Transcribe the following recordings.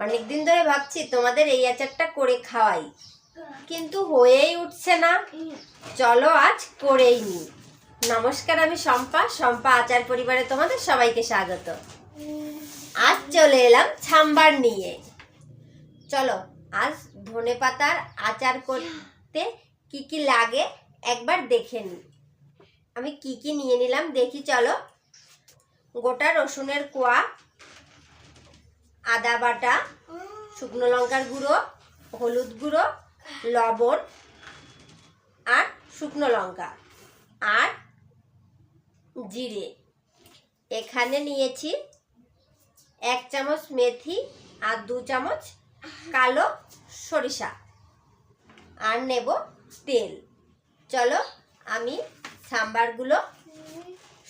অনেক দিন ধরে ভাবছি তোমাদের এই আচারটা করে খাওয়াই। কিন্তু হয়েই উঠছে না। চলো আজ করেই নি। নমস্কার আমি শম্পা। শম্পা আচার পরিবারে তোমাদের সবাইকে স্বাগত। আজ চলে এলাম ছাম্বার নিয়ে। চলো, আজ ধনে পাতার আচার করতে কি কি লাগে একবার দেখে নি। আমি কি কি নিয়ে নিলাম দেখি, চলো। গোটা রসুনের কোয়া আদা বাটা, শুকনো লঙ্কার গুঁড়ো, হলুদ গুঁড়ো, লবণ আর শুকনো লঙ্কা আর জিরে। এখানে নিয়েছি এক চামচ মেথি আর দু চামচ কালো সরিষা আর নেব তেল। চলো আমি সাম্বারগুলো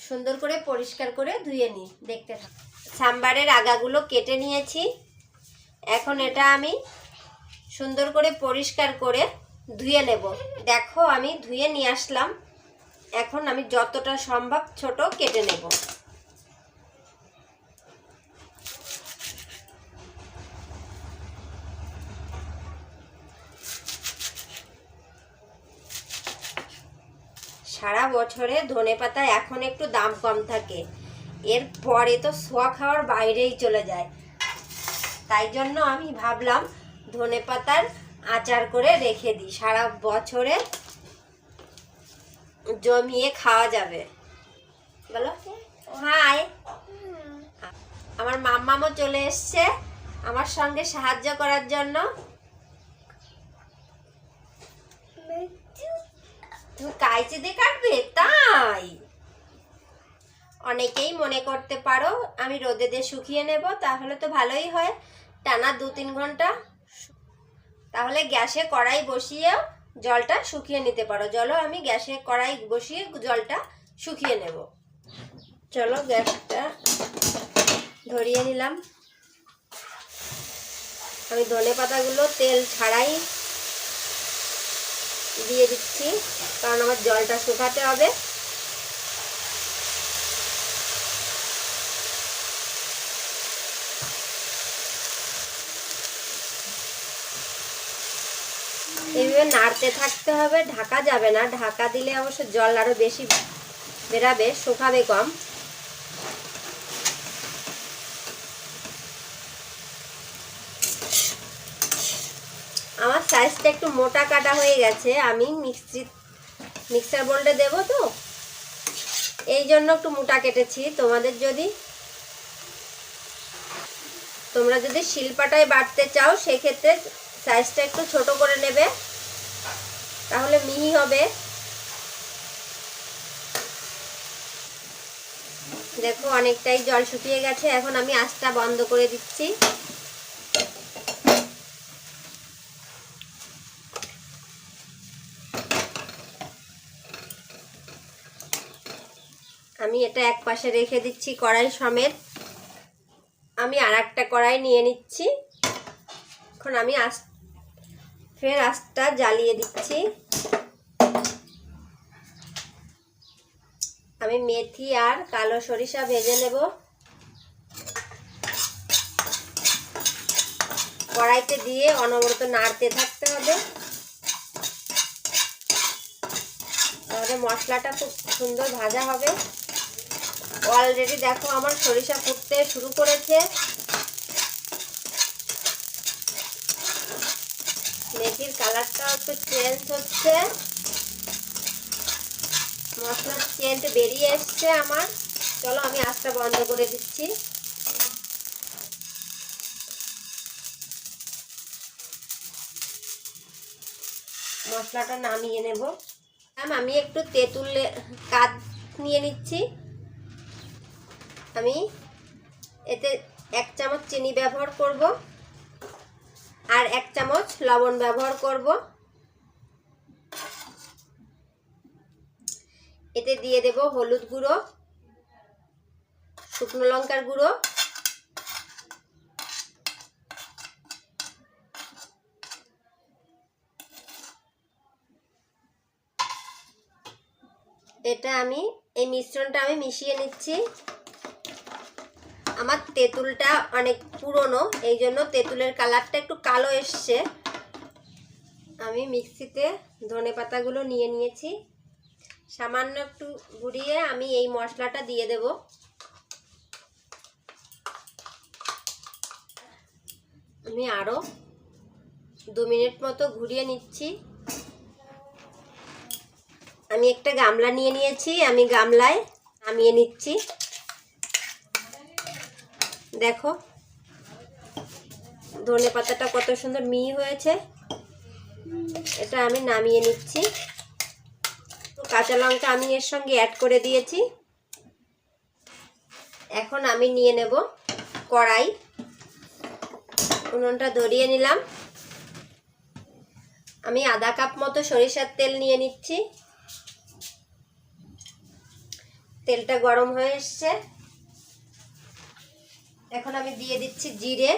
সুন্দর করে পরিষ্কার করে ধুয়ে নিই। দেখতে থাক। সাম্বারের আগাগুলো কেটে নিয়েছি। এখন এটা আমি সুন্দর করে পরিষ্কার করে ধুয়ে নেব। দেখো, আমি ধুয়ে নিয়ে আসলাম। এখন আমি যতটা সম্ভব ছোট কেটে নেব। সারা বছরে ধনে পাতা এখন একটু দাম কম থাকে। এর পরে তো সোয়া খাওয়ার বাইরেই চলে যায়। তাই জন্য আমি ভাবলাম ধনে পাতার আচার করে রেখে দিই। সারা বছরে জমিয়ে খাওয়া যাবে। বলো? হাই। আমার মাম্মামও চলে এসছে আমার সঙ্গে সাহায্য করার জন্য। তুমি কাইচি দিয়ে কাটবে? তাই। অনেকেই মনে করতে পারো, আমি রোদে দিয়ে শুকিয়ে নেব, তাহলে তো ভালোই হয়। টানা দু তিন ঘণ্টা তাহলে গ্যাসে কড়াই বসিয়েও জলটা শুকিয়ে নিতে পারো। চলো আমি গ্যাসে কড়াই বসিয়ে জলটা শুকিয়ে নেব। চলো গ্যাসটা ধরিয়ে নিলাম। আমি ধনে পাতাগুলো তেল ছাড়াই দিয়ে দিচ্ছি, কারণ আমার জলটা শুকাতে হবে। এইভাবে নাড়তে থাকতে হবে, ঢাকা যাবে না। ঢাকা দিলে অবশ্য জল আরও বেশি বেরাবে, শুকাবে কম। আমার সাইজটা একটু মোটা কাটা হয়ে গেছে, আমি মিক্সি মিক্সার বোল্ডে দেবো তো। এই জন্য একটু মোটা কেটেছি। তোমাদের যদি তোমরা যদি শিলপাটায় বাটতে চাও, সেক্ষেত্রে সাইজটা একটু ছোট করে নেবে। তাহলে মিহি হবে। দেখো, অনেকটাই জল শুকিয়ে গেছে। এখন আমি আঁচটা বন্ধ করে দিচ্ছি। আমি এটা এক পাশে রেখে দিচ্ছি কড়াই সমেত। আমি আর একটা কড়াই নিয়ে নিচ্ছি। এখন আমি আস ফের আঁচটা জ্বালিয়ে দিচ্ছি। আমি মেথি আর কালো সরিষা ভেজে নেব। কড়াইতে দিয়ে অনবরত নাড়তে থাকতে হবে। তাহলে মশলাটা খুব সুন্দর ভাজা হবে। অলরেডি দেখো আমার সরিষা ফুটতে শুরু করেছে। মেথির কালারটা একটু চেঞ্জ হচ্ছে। মশলার চেঞ্জ বেরিয়ে এসছে আমার। চলো আমি আঁচটা বন্ধ করে দিচ্ছি। মশলাটা নামিয়ে নেব। আমি একটু তেঁতুল কাদ নিয়ে নিচ্ছি। আমি এতে এক চামচ চিনি ব্যবহার করব। আর এক চামচ লবণ ব্যবহার করব। এতে দিয়ে দেব হলুদ গুঁড়ো, শুকনো লঙ্কার গুঁড়ো, এটা আমি, এই মিশ্রণটা আমি মিশিয়ে নিচ্ছি। আমার তেঁতুলটা অনেক পুরনো এই জন্য তেঁতুলের কালারটা একটু কালো এসছে। আমি মিক্সিতে ধনে পাতাগুলো নিয়ে নিয়েছি। সামান্য একটু ঘুরিয়ে আমি এই মশলাটা দিয়ে দেব। আমি আরও দু মিনিট মতো ঘুরিয়ে নিচ্ছি। আমি একটা গামলা নিয়ে নিয়েছি, আমি গামলায় নামিয়ে নিচ্ছি। দেখো। ধনে পাতাটা কত সুন্দর মিহি হয়েছে। এটা আমি নামিয়ে নিচ্ছি। কাঁচা লঙ্কা আমি এর সঙ্গে অ্যাড করে দিয়েছি। এখন আমি নিয়ে নেব কড়াই। উনুনটা ধরিয়ে নিলাম। আমি আধা কাপ মতো সরিষার তেল নিয়ে নিচ্ছি। তেলটা গরম হয়ে এসছে। এখন আমি দিয়ে দিচ্ছি জিরে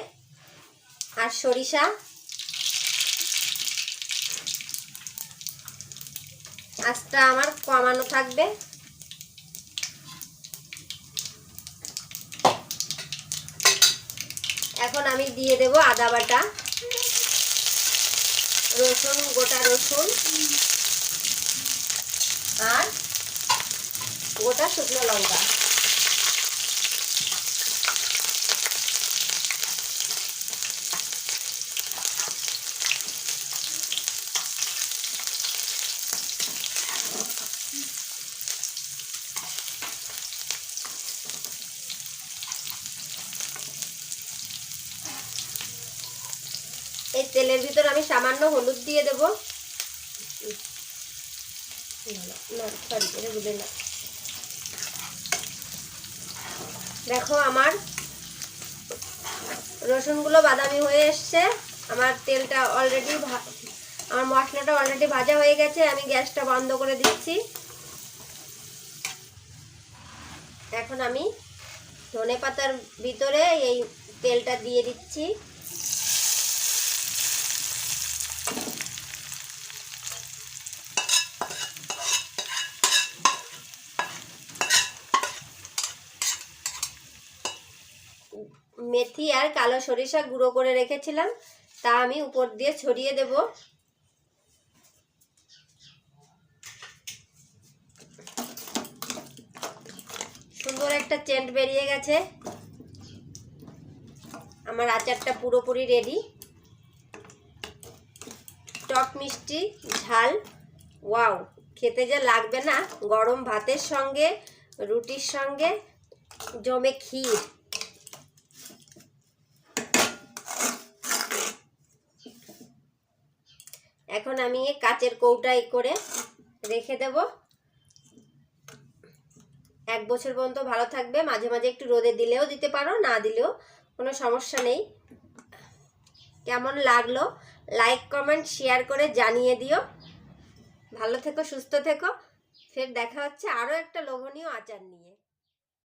আর সরিষা। আঁচটা আমার কমানো থাকবে। এখন আমি দিয়ে দেব আদা বাটা, রসুন, গোটা রসুন, আর গোটা শুকনো লঙ্কা এই তেলের ভিতর আমি সামান্য হলুদ দিয়ে দেব। সরি বুঝে না দেখো আমার রসুনগুলো বাদামি হয়ে এসছে। আমার তেলটা অলরেডি আমার মশলাটা অলরেডি ভাজা হয়ে গেছে, আমি গ্যাসটা বন্ধ করে দিচ্ছি। এখন আমি ধনে পাতার ভিতরে এই তেলটা দিয়ে দিচ্ছি। মেথি আর কালো সরিষা গুঁড়ো করে রেখেছিলাম, তা আমি উপর দিয়ে ছড়িয়ে দেব। সুন্দর একটা চেন্ট বেরিয়ে গেছে। আমার আচারটা পুরোপুরি রেডি টক মিষ্টি, ঝাল, ওয়াও, খেতে যা লাগবে না। গরম ভাতের সঙ্গে, রুটির সঙ্গে, জমে ক্ষীর। এখন আমি কাচের কৌটায় করে রেখে দেব। এক বছর পর্যন্ত ভালো থাকবে। মাঝে মাঝে একটু রোদে দিলেও দিতে পারো, না দিলেও কোনো সমস্যা নেই। কেমন লাগল? লাইক কমেন্ট শেয়ার করে জানিয়ে দিও। ভালো থেকো, সুস্থ থেকো। ফের দেখা হচ্ছে আরও একটা লোভনীয় আচার নিয়ে।